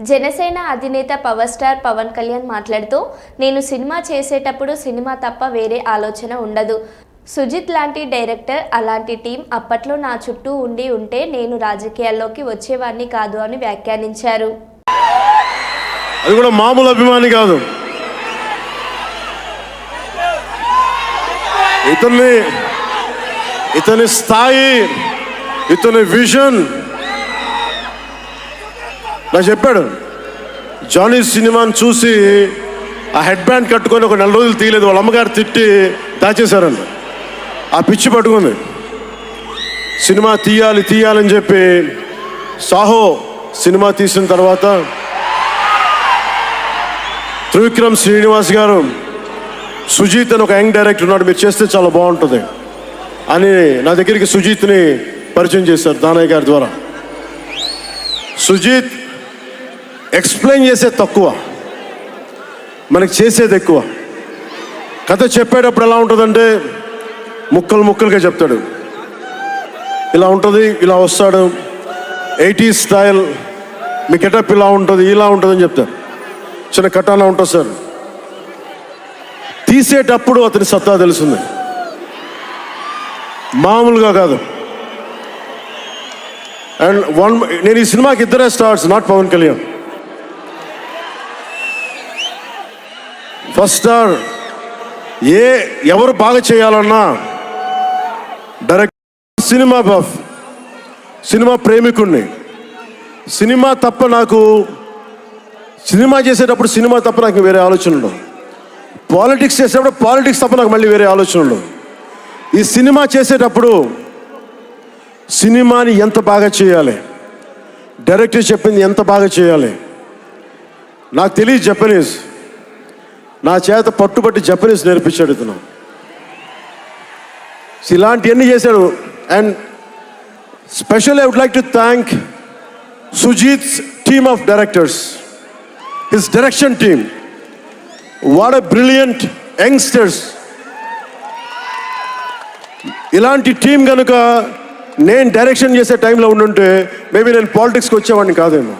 జనసేన అధినేత power star Pawan Kalyan మాట్లాడుతూ నేను సినిమా చేసేటప్పుడు సినిమా తప్ప వేరే ఆలోచన ఉండదు. సుజిత్ లాంటి డైరెక్టర్ అలాంటి టీం అప్పట్లో నా చుట్టూ ఉండి ఉంటే నేను రాజకీయాల్లోకి వచ్చేవాడిని కాదు అని వ్యాఖ్యానించారు. అది కూడా మామూలు అభిమాని కాదు. ఇతన్ని ఇతని స్థాయి ఇతని విజన్ అలా చెప్పాడు జానీ సినిమాని చూసి ఆ హెడ్ బ్యాండ్ కట్టుకొని ఒక నెల రోజులు తీయలేదు వాళ్ళ అమ్మగారు తిట్టి దాచేశారండి ఆ పిచ్చి పట్టుకుంది. సినిమా తీయాలి తీయాలని చెప్పి సాహో సినిమా తీసిన తర్వాత త్రివిక్రమ్ శ్రీనివాస్ గారు సుజీత్ అని ఒక యంగ్ డైరెక్టర్ ఉన్నాడు మీరు చేస్తే చాలా బాగుంటుంది అని నా దగ్గరికి సుజీత్ని పరిచయం చేశారు దానయ్య గారి ద్వారా. సుజీత్ ఎక్స్ప్లెయిన్ చేసేది తక్కువ. మనకి చేసేది ఎక్కువ. కథ చెప్పేటప్పుడు ఎలా ఉంటుందంటే ముక్కలు ముక్కలుగా చెప్తాడు. ఇలా ఉంటుంది ఇలా వస్తాడు. ఎయిటీ స్టైల్ మీ గెటప్ ఇలా ఉంటుంది ఇలా ఉంటుందని చెప్తారు. చిన్న కటానా ఉంటుంది సార్. తీసేటప్పుడు అతని సత్తా తెలుస్తుంది. మామూలుగా కాదు. అండ్ వన్ నేను ఈ సినిమాకి ఇద్దరే stars not Pawan Kalyan. First are ఏ ఎవరు బాగా చేయాలన్నా డైరెక్ట్ సినిమా బఫ్ సినిమా ప్రేమికుణ్ణి. సినిమా తప్ప నాకు సినిమా చేసేటప్పుడు సినిమా తప్ప నాకు వేరే ఆలోచన ఉండవు పాలిటిక్స్ చేసేటప్పుడు పాలిటిక్స్ తప్ప నాకు మళ్ళీ వేరే ఆలోచన ఉండవు ఈ సినిమా చేసేటప్పుడు సినిమాని ఎంత బాగా చేయాలి డైరెక్టర్ చెప్పింది ఎంత బాగా చేయాలి నాకు తెలియదు జపనీస్. నా చేత పట్టుబట్టి జపనీస్ నేర్పించాడు ఇతను. ఇలాంటివన్నీ చేశాడు. And special I would like to thank Sujeeth team of directors his direction team what a brilliant youngsters ఇలాంటి టీం కనుక నేను డైరెక్షన్ చేసే టైంలో ఉండుంటే మేబీ నేను పాలిటిక్స్కి వచ్చేవాడిని కాదేమో.